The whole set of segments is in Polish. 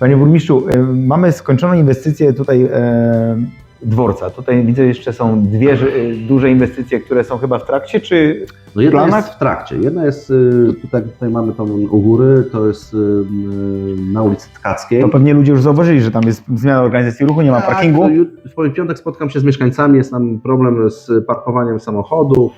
Panie burmistrzu, e, mamy skończoną inwestycję tutaj e, dworca. Tutaj widzę jeszcze są dwie e, duże inwestycje, które są chyba w trakcie, czy No jedna planach? jest w trakcie. Jedna jest, y, tutaj, tutaj mamy tą u góry, to jest y, y, na ulicy Tkackiej. to pewnie ludzie już zauważyli, że tam jest zmiana organizacji ruchu, nie ma Tak, parkingu. W piątek spotkam się z mieszkańcami, jest tam problem z parkowaniem samochodów,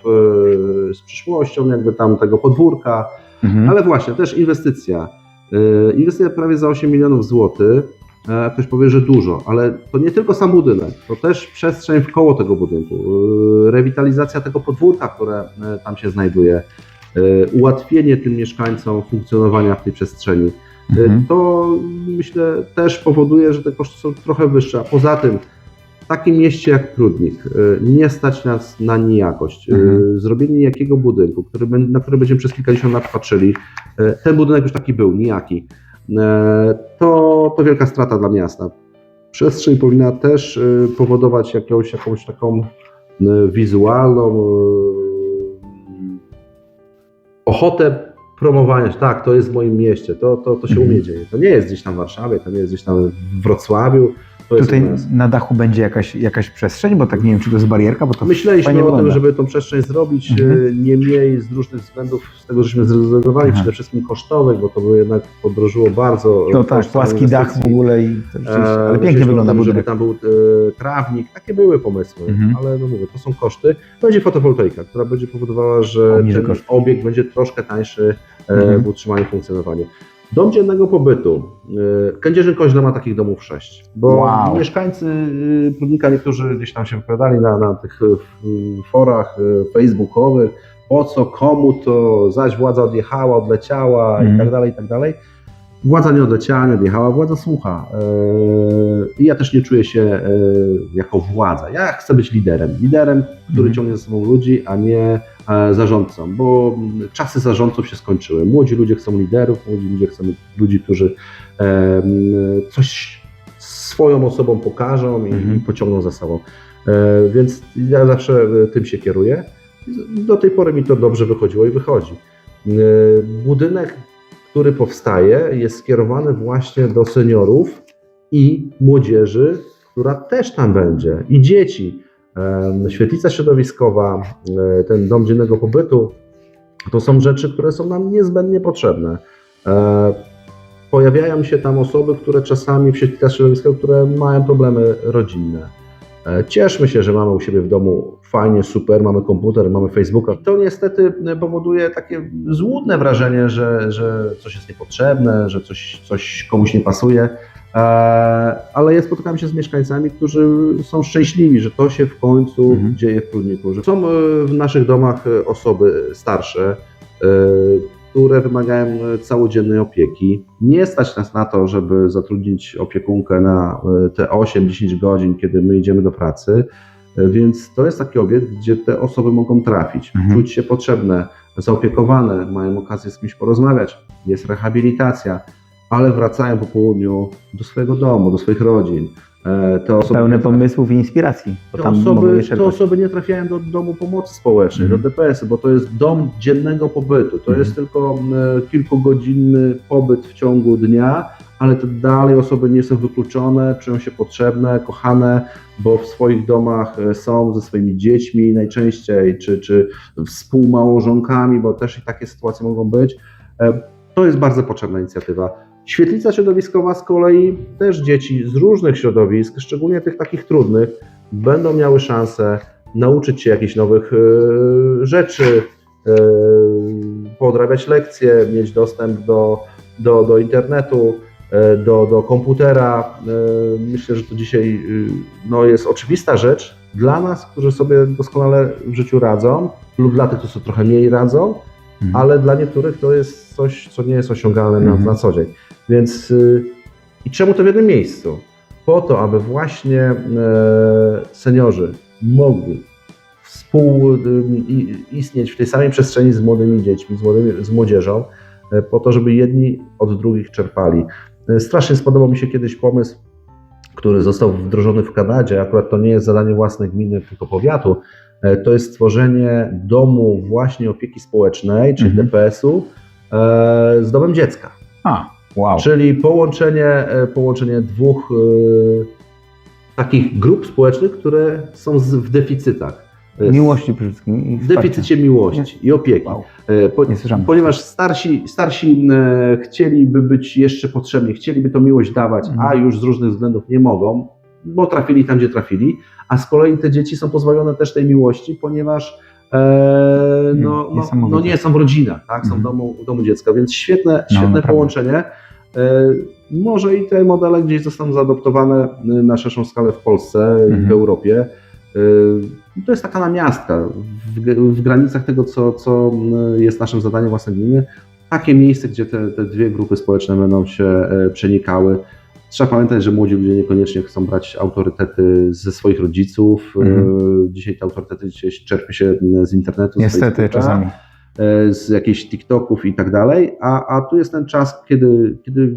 y, z przyszłością jakby tam tego podwórka, Mhm. ale właśnie też inwestycja. Y, Inwestycja prawie za 8 milionów złotych. E, Ktoś powie, że dużo, ale to nie tylko sam budynek, to też przestrzeń wkoło tego budynku, y, rewitalizacja tego podwórka, które e, tam się znajduje, y, ułatwienie tym mieszkańcom funkcjonowania w tej przestrzeni. Mhm. To myślę też powoduje, że te koszty są trochę wyższe. A poza tym, takim mieście jak Prudnik y, nie stać nas na nijakość. Y, Mhm. Zrobienie nijakiego budynku, który, na który będziemy przez kilkadziesiąt lat patrzyli, y, ten budynek już taki był, nijaki, to, to wielka strata dla miasta. Przestrzeń powinna też powodować jakąś, jakąś taką wizualną ochotę promowania, tak, to jest w moim mieście, to, to, to się Mhm. u mnie dzieje. To nie jest gdzieś tam w Warszawie, to nie jest gdzieś tam w Wrocławiu, Tutaj na dachu będzie jakaś, jakaś przestrzeń, bo tak nie wiem, czy to jest barierka, bo to Myśleliśmy o tym, żeby tą przestrzeń zrobić, Mhm. e, niemniej z różnych względów, z tego, żeśmy zrezygnowali, przede wszystkim kosztowych, bo to by jednak podrożyło bardzo. No tak, koszt płaski dach w ogóle i E, ale pięknie wygląda tym, Żeby tam był e, trawnik, takie były pomysły, Mhm. ale no mówię, to są koszty. Będzie fotowoltaika, która będzie powodowała, że Obniży ten koszty. obiekt będzie troszkę tańszy e, Mhm. w utrzymaniu i funkcjonowaniu. Dom dziennego pobytu. E, Kędzierzyn-Koźle ma takich domów sześć, bo Wow. mieszkańcy e, Prudnika, niektórzy gdzieś tam się wypowiadali na, na tych f- forach facebookowych, po co, komu to, zaś władza odjechała, odleciała Mhm. i tak dalej, i tak dalej. Władza nie odleciała, nie odjechała, władza słucha. Eee, I ja też nie czuję się e, jako władza. Ja chcę być liderem. Liderem, który Mhm. ciągnie ze sobą ludzi, a nie e, zarządcą, bo mm, czasy zarządców się skończyły. Młodzi ludzie chcą liderów, młodzi ludzie chcą ludzi, którzy e, mm, coś swoją osobą pokażą i, Mhm. i pociągną za sobą. E, Więc ja zawsze tym się kieruję. Do tej pory mi to dobrze wychodziło i wychodzi. Budynek który powstaje, jest skierowany właśnie do seniorów i młodzieży, która też tam będzie, i dzieci. Świetlica środowiskowa, e, ten dom dziennego pobytu, to są rzeczy, które są nam niezbędnie potrzebne. E, Pojawiają się tam osoby, które czasami w świetlicach środowiskowych, które mają problemy rodzinne. E, Cieszmy się, że mamy u siebie w domu fajnie, super, mamy komputer, mamy Facebooka. To niestety e, powoduje takie złudne wrażenie, że, że coś jest niepotrzebne, że coś, coś komuś nie pasuje. E, Ale ja spotykam się z mieszkańcami, którzy są szczęśliwi, że to się w końcu Mhm. dzieje w Prudniku. Że są e, w naszych domach osoby starsze, które wymagają całodziennej opieki. Nie stać nas na to, żeby zatrudnić opiekunkę na te 8-10 godzin, kiedy my idziemy do pracy. Więc to jest taki obiekt, gdzie te osoby mogą trafić, Mhm. czuć się potrzebne, zaopiekowane, mają okazję z kimś porozmawiać, jest rehabilitacja, ale wracają po południu do swojego domu, do swoich rodzin. E, Te osoby Pełne pomysłów i inspiracji, bo te osoby, te osoby nie trafiają do domu pomocy społecznej, Mhm. do DPS-u, bo to jest dom dziennego pobytu. To Mhm. jest tylko e, kilkugodzinny pobyt w ciągu dnia, ale to dalej osoby nie są wykluczone, czują się potrzebne, kochane, bo w swoich domach e, są ze swoimi dziećmi najczęściej, czy, czy współmałżonkami, bo też i takie sytuacje mogą być. E, To jest bardzo potrzebna inicjatywa. Świetlica środowiskowa z kolei też dzieci z różnych środowisk, szczególnie tych takich trudnych, będą miały szansę nauczyć się jakichś nowych e, rzeczy, podrabiać lekcje, mieć dostęp do, do, do internetu, do, do komputera. E, Myślę, że to dzisiaj e, no, jest oczywista rzecz dla nas, którzy sobie doskonale w życiu radzą, lub dla tych, którzy sobie trochę mniej radzą, Mhm. ale dla niektórych to jest coś, co nie jest osiągalne na, Mhm. na co dzień. Więc y, i czemu to w jednym miejscu? Po to, aby właśnie e, seniorzy mogli współistnieć w tej samej przestrzeni z młodymi dziećmi, z, młodymi, z młodzieżą, e, po to, żeby jedni od drugich czerpali. E, Strasznie spodobał mi się kiedyś pomysł, który został wdrożony w Kanadzie. Akurat to nie jest zadanie własne gminy, tylko powiatu. E, To jest stworzenie domu właśnie opieki społecznej, czyli Mhm. DPS-u, e, z domem dziecka. A, Wow. Czyli połączenie, połączenie dwóch takich grup społecznych, które są w deficytach. Miłości przede wszystkim. i deficycie miłości i opieki. Wow. E, Po, Nie słyszałem. ponieważ starsi, starsi e, chcieliby być jeszcze potrzebni, chcieliby tą miłość dawać, Mhm. a już z różnych względów nie mogą, bo trafili tam, gdzie trafili, a z kolei te dzieci są pozbawione też tej miłości, ponieważ e, no, no, no nie są w rodzinach, tak? są w Mhm. domu, w domu dziecka, więc świetne, No, świetne połączenie. E, może i te modele gdzieś zostaną zaadoptowane e, na szerszą skalę w Polsce i w Mhm. Europie. E, To jest taka namiastka w, w granicach tego, co, co e, jest naszym zadaniem własnej gminy. Takie miejsce, gdzie te, te dwie grupy społeczne będą się e, przenikały. Trzeba pamiętać, że młodzi ludzie niekoniecznie chcą brać autorytety ze swoich rodziców. E, Mhm. Dzisiaj te autorytety dzisiaj czerpie się z internetu. z Niestety Facebooka czasami. e, z jakichś TikToków i tak dalej, a, a tu jest ten czas, kiedy, kiedy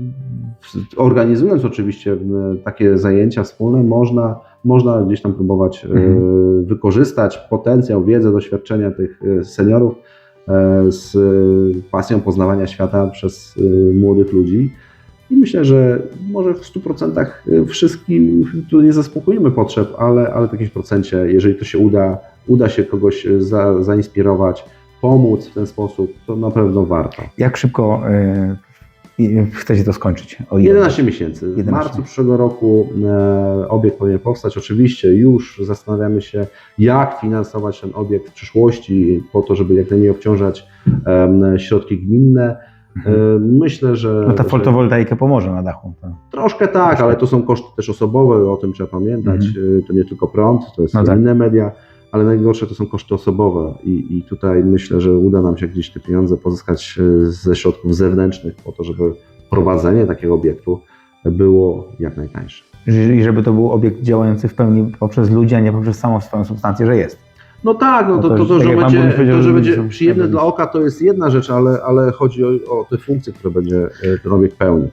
organizując oczywiście m, takie zajęcia wspólne, można, można gdzieś tam próbować e, Mhm. wykorzystać potencjał, wiedzę, doświadczenia tych e, seniorów e, z e, pasją poznawania świata przez e, młodych ludzi. I myślę, że może w 100% wszystkim tu nie zaspokoimy potrzeb, ale, ale w jakimś procencie, jeżeli to się uda, uda się kogoś e, za, zainspirować, pomóc w ten sposób, to na pewno warto. Jak szybko e, chcecie to skończyć? O ile? 11 miesięcy. W 11. marcu przyszłego roku e, obiekt powinien powstać. Oczywiście już zastanawiamy się, jak finansować ten obiekt w przyszłości, po to, żeby jak najmniej obciążać środki gminne. E, myślę, że. No ta fotowoltaika pomoże na dachu. To. Troszkę tak, ale to są koszty też osobowe, o tym trzeba pamiętać. E, To nie tylko prąd, to Mhm. No tak. inne media, ale najgorsze to są koszty osobowe i, i tutaj myślę, że uda nam się gdzieś te pieniądze pozyskać e, ze środków zewnętrznych po to, żeby prowadzenie takiego obiektu było jak najtańsze. I żeby to był obiekt działający w pełni poprzez ludzi, a nie poprzez samą swoją substancję, że jest. No tak, no No to, to to, to, tak że pan będzie, to, że będzie przyjemne dla oka, to jest jedna rzecz, ale, ale chodzi o, o te funkcje, które będzie e, ten obiekt pełnił.